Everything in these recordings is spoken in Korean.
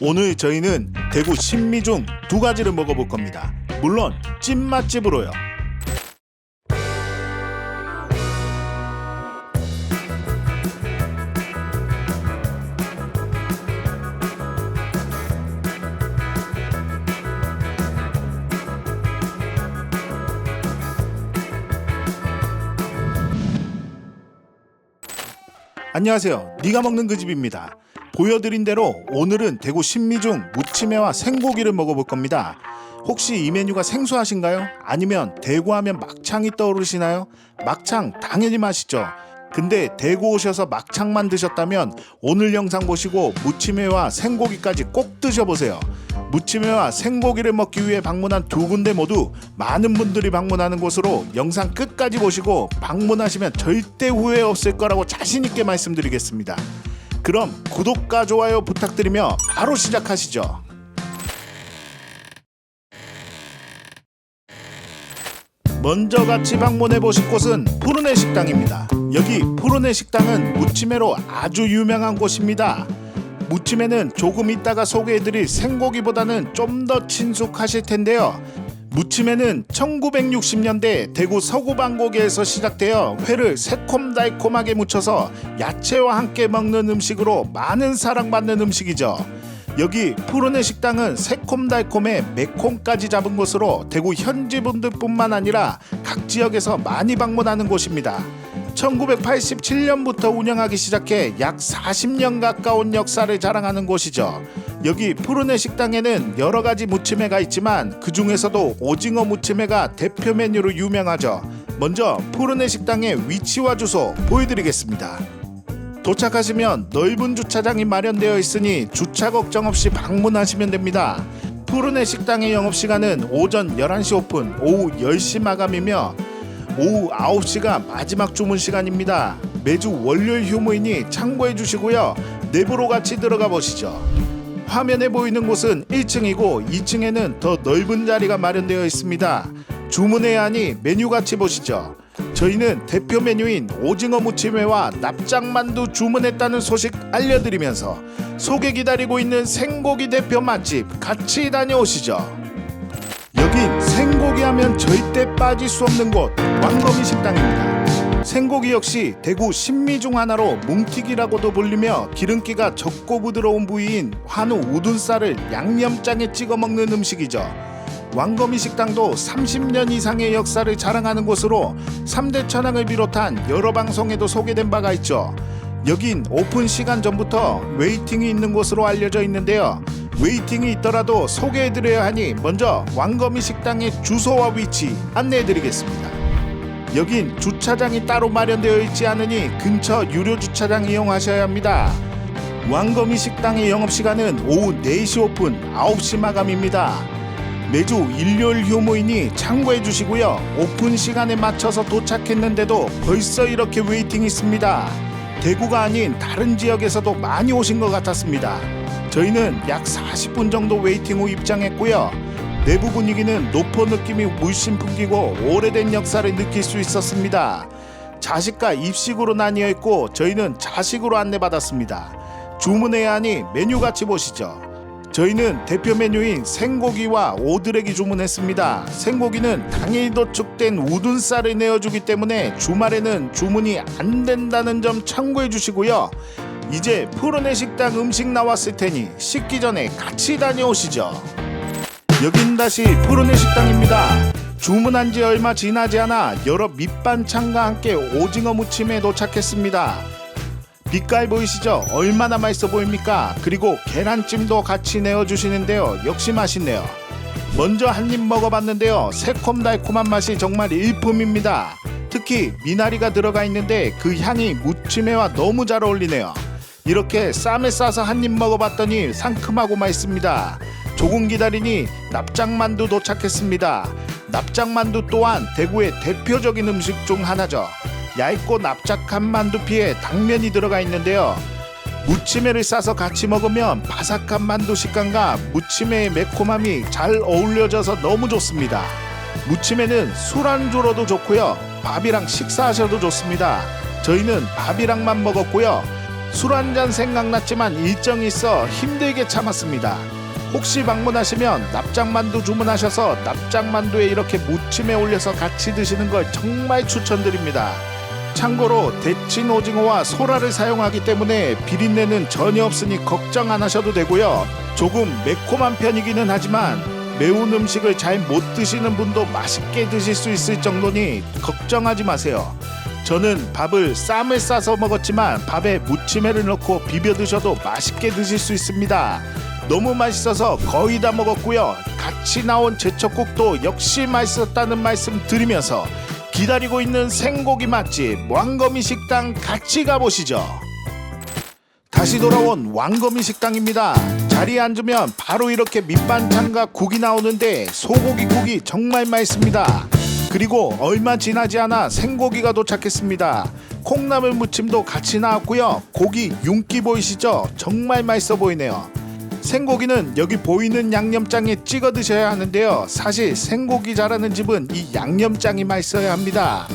오늘 저희는 대구 신미 중 두 가지를 먹어볼 겁니다. 물론 찐 맛집으로요. 안녕하세요. 네가 먹는 그 집입니다. 보여드린 대로 오늘은 대구 신미중 무침회와 생고기를 먹어볼 겁니다. 혹시 이 메뉴가 생소하신가요? 아니면 대구하면 막창이 떠오르시나요? 막창 당연히 맛있죠. 근데 대구 오셔서 막창만 드셨다면 오늘 영상 보시고 무침회와 생고기까지 꼭 드셔보세요. 무침회와 생고기를 먹기 위해 방문한 두 군데 모두 많은 분들이 방문하는 곳으로 영상 끝까지 보시고 방문하시면 절대 후회 없을 거라고 자신 있게 말씀드리겠습니다. 그럼 구독과 좋아요 부탁드리며 바로 시작하시죠. 먼저 같이 방문해 보실 곳은 푸르네 식당입니다. 여기 푸르네 식당은 무침회로 아주 유명한 곳입니다. 무침회는 조금 있다가 소개해드릴 생고기보다는 좀 더 친숙하실 텐데요. 무침회는 1960년대 대구 서구방고개에서 시작되어 회를 새콤달콤하게 무쳐서 야채와 함께 먹는 음식으로 많은 사랑받는 음식이죠. 여기 푸르네 식당은 새콤달콤에 매콤까지 잡은 곳으로 대구 현지 분들뿐만 아니라 각 지역에서 많이 방문하는 곳입니다. 1987년부터 운영하기 시작해 약 40년 가까운 역사를 자랑하는 곳이죠. 여기 푸르네 식당에는 여러 가지 무침회가 있지만 그 중에서도 오징어 무침회가 대표 메뉴로 유명하죠. 먼저 푸르네 식당의 위치와 주소 보여드리겠습니다. 도착하시면 넓은 주차장이 마련되어 있으니 주차 걱정 없이 방문하시면 됩니다. 푸르네 식당의 영업시간은 오전 11시 오픈, 오후 10시 마감이며 오후 9시가 마지막 주문 시간입니다. 매주 월요일 휴무이니 참고해 주시고요. 내부로 같이 들어가 보시죠. 화면에 보이는 곳은 1층이고 2층에는 더 넓은 자리가 마련되어 있습니다. 주문해야 하니 메뉴 같이 보시죠. 저희는 대표 메뉴인 오징어 무침회와 납작만두 주문했다는 소식 알려드리면서 소개 기다리고 있는 생고기 대표 맛집 같이 다녀오시죠. 여긴 생고기 하면 절대 빠질 수 없는 곳 왕거미 식당입니다. 생고기 역시 대구 신미 중 하나로 뭉티기라고도 불리며 기름기가 적고 부드러운 부위인 한우 우둔살을 양념장에 찍어 먹는 음식이죠. 왕거미 식당도 30년 이상의 역사를 자랑하는 곳으로 3대 천왕을 비롯한 여러 방송에도 소개된 바가 있죠. 여긴 오픈 시간 전부터 웨이팅이 있는 곳으로 알려져 있는데요. 웨이팅이 있더라도 소개해드려야 하니 먼저 왕거미 식당의 주소와 위치 안내해드리겠습니다. 여긴 주차장이 따로 마련되어 있지 않으니 근처 유료 주차장 이용하셔야 합니다. 왕거미 식당의 영업시간은 오후 4시 오픈, 9시 마감입니다. 매주 일요일 휴무이니 참고해 주시고요. 오픈 시간에 맞춰서 도착했는데도 벌써 이렇게 웨이팅이 있습니다. 대구가 아닌 다른 지역에서도 많이 오신 것 같았습니다. 저희는 약 40분 정도 웨이팅 후 입장했고요. 내부 분위기는 노포 느낌이 물씬 풍기고 오래된 역사를 느낄 수 있었습니다. 자식과 입식으로 나뉘어 있고 저희는 자식으로 안내받았습니다. 주문해야 하니 메뉴 같이 보시죠. 저희는 대표 메뉴인 생고기와 오드레기 주문했습니다. 생고기는 당일 도축된 우둔살을 내어주기 때문에 주말에는 주문이 안 된다는 점 참고해 주시고요. 이제 푸르네 식당 음식 나왔을 테니 식기 전에 같이 다녀오시죠. 여긴 다시 푸르네 식당입니다. 주문한 지 얼마 지나지 않아 여러 밑반찬과 함께 오징어 무침에 도착했습니다. 빛깔 보이시죠? 얼마나 맛있어 보입니까? 그리고 계란찜도 같이 내어주시는데요. 역시 맛있네요. 먼저 한 입 먹어봤는데요. 새콤달콤한 맛이 정말 일품입니다. 특히 미나리가 들어가 있는데 그 향이 무침회와 너무 잘 어울리네요. 이렇게 쌈에 싸서 한 입 먹어봤더니 상큼하고 맛있습니다. 조금 기다리니 납작만두 도착했습니다. 납작만두 또한 대구의 대표적인 음식 중 하나죠. 얇고 납작한 만두피에 당면이 들어가 있는데요. 무침회를 싸서 같이 먹으면 바삭한 만두 식감과 무침회의 매콤함이 잘 어울려져서 너무 좋습니다. 무침회는 술안주로도 좋고요. 밥이랑 식사하셔도 좋습니다. 저희는 밥이랑만 먹었고요. 술 한 잔 생각났지만 일정이 있어 힘들게 참았습니다. 혹시 방문하시면 납작만두 주문하셔서 납작만두에 이렇게 무침에 올려서 같이 드시는 걸 정말 추천드립니다. 참고로 데친 오징어와 소라를 사용하기 때문에 비린내는 전혀 없으니 걱정 안 하셔도 되고요. 조금 매콤한 편이기는 하지만 매운 음식을 잘 못 드시는 분도 맛있게 드실 수 있을 정도니 걱정하지 마세요. 저는 밥을 쌈을 싸서 먹었지만 밥에 무침회를 넣고 비벼 드셔도 맛있게 드실 수 있습니다. 너무 맛있어서 거의 다 먹었고요. 같이 나온 제철국도 역시 맛있었다는 말씀 드리면서 기다리고 있는 생고기 맛집 왕거미 식당 같이 가보시죠. 다시 돌아온 왕거미 식당입니다. 자리에 앉으면 바로 이렇게 밑반찬과 국이 나오는데 소고기 국이 정말 맛있습니다. 그리고 얼마 지나지 않아 생고기가 도착했습니다. 콩나물 무침도 같이 나왔고요. 고기 윤기 보이시죠? 정말 맛있어 보이네요. 생고기는 여기 보이는 양념장에 찍어 드셔야 하는데요. 사실 생고기 잘하는 집은 이 양념장이 맛있어야 합니다.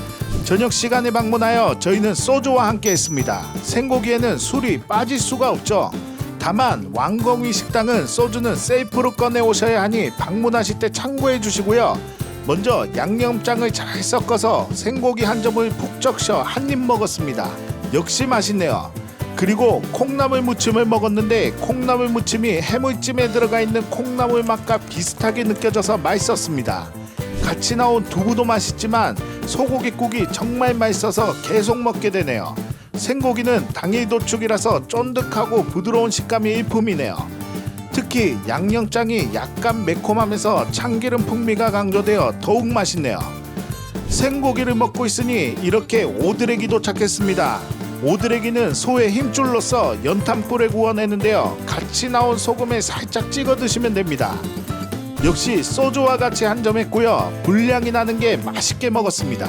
저녁 시간에 방문하여 저희는 소주와 함께 했습니다. 생고기에는 술이 빠질 수가 없죠. 다만 왕거미 식당은 소주는 셀프로 꺼내 오셔야 하니 방문하실 때 참고해 주시고요. 먼저 양념장을 잘 섞어서 생고기 한 점을 푹 적셔 한 입 먹었습니다. 역시 맛있네요. 그리고 콩나물 무침을 먹었는데 콩나물 무침이 해물찜에 들어가 있는 콩나물 맛과 비슷하게 느껴져서 맛있었습니다. 같이 나온 두부도 맛있지만 소고기국이 정말 맛있어서 계속 먹게 되네요. 생고기는 당일 도축이라서 쫀득하고 부드러운 식감이 일품이네요. 특히 양념장이 약간 매콤하면서 참기름 풍미가 강조되어 더욱 맛있네요. 생고기를 먹고 있으니 이렇게 오드레기 도착했습니다. 오드레기는 소의 힘줄로서 연탄불에 구워내는데요. 같이 나온 소금에 살짝 찍어 드시면 됩니다. 역시 소주와 같이 한점 했고요. 분량이 나는 게 맛있게 먹었습니다.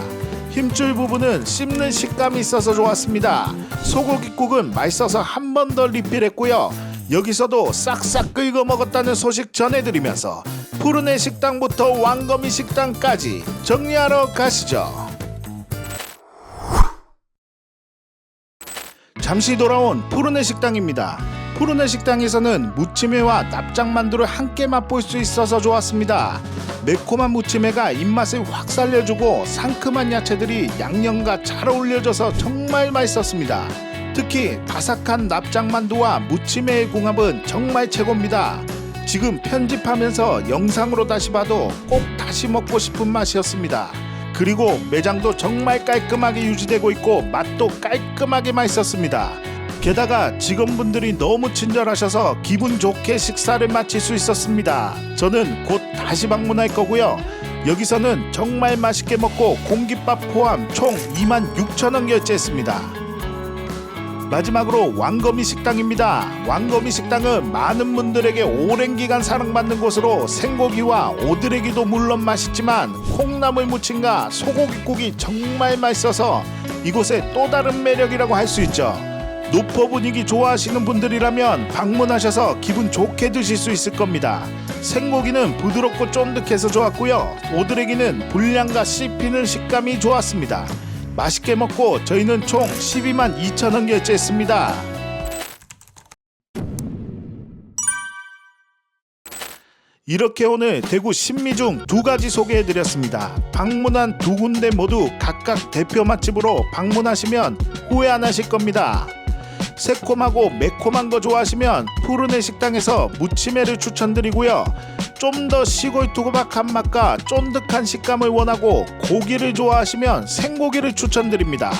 힘줄 부분은 씹는 식감이 있어서 좋았습니다. 소고기국은 맛있어서 한 번 더 리필했고요. 여기서도 싹싹 긁어 먹었다는 소식 전해드리면서 푸르네 식당부터 왕거미 식당까지 정리하러 가시죠. 잠시 돌아온 푸르네 식당입니다. 푸르네 식당에서는 무침회와 납작만두를 함께 맛볼 수 있어서 좋았습니다. 매콤한 무침회가 입맛을 확 살려주고 상큼한 야채들이 양념과 잘 어울려져서 정말 맛있었습니다. 특히 바삭한 납작만두와 무침회의 궁합은 정말 최고입니다. 지금 편집하면서 영상으로 다시 봐도 꼭 다시 먹고 싶은 맛이었습니다. 그리고 매장도 정말 깔끔하게 유지되고 있고 맛도 깔끔하게 맛있었습니다. 게다가 직원분들이 너무 친절하셔서 기분 좋게 식사를 마칠 수 있었습니다. 저는 곧 다시 방문할 거고요. 여기서는 정말 맛있게 먹고 공깃밥 포함 총 26,000원 결제했습니다. 마지막으로 왕거미 식당입니다. 왕거미 식당은 많은 분들에게 오랜 기간 사랑받는 곳으로 생고기와 오드레기도 물론 맛있지만 콩나물 무침과 소고기국이 정말 맛있어서 이곳의 또 다른 매력이라고 할 수 있죠. 노포 분위기 좋아하시는 분들이라면 방문하셔서 기분 좋게 드실 수 있을 겁니다. 생고기는 부드럽고 쫀득해서 좋았고요. 오드레기는 분량과 씹히는 식감이 좋았습니다. 맛있게 먹고 저희는 총 12만 2천 원 결제했습니다. 이렇게 오늘 대구 신미 중 두 가지 소개해드렸습니다. 방문한 두 군데 모두 각각 대표 맛집으로 방문하시면 후회 안 하실 겁니다. 새콤하고 매콤한 거 좋아하시면 푸르네 식당에서 무침회를 추천드리고요. 좀 더 시골 두고박한 맛과 쫀득한 식감을 원하고 고기를 좋아하시면 생고기를 추천드립니다.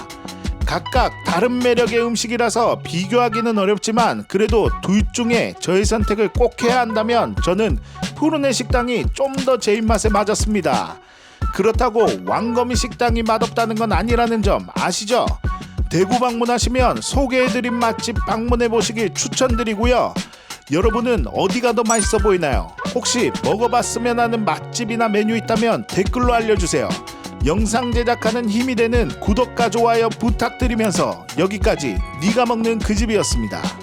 각각 다른 매력의 음식이라서 비교하기는 어렵지만 그래도 둘 중에 저의 선택을 꼭 해야 한다면 저는 푸르네 식당이 좀 더 제 입맛에 맞았습니다. 그렇다고 왕거미 식당이 맛없다는 건 아니라는 점 아시죠? 대구 방문하시면 소개해드린 맛집 방문해 보시길 추천드리고요. 여러분은 어디가 더 맛있어 보이나요? 혹시 먹어봤으면 하는 맛집이나 메뉴 있다면 댓글로 알려주세요. 영상 제작하는 힘이 되는 구독과 좋아요 부탁드리면서 여기까지 네가 먹는 그 집이었습니다.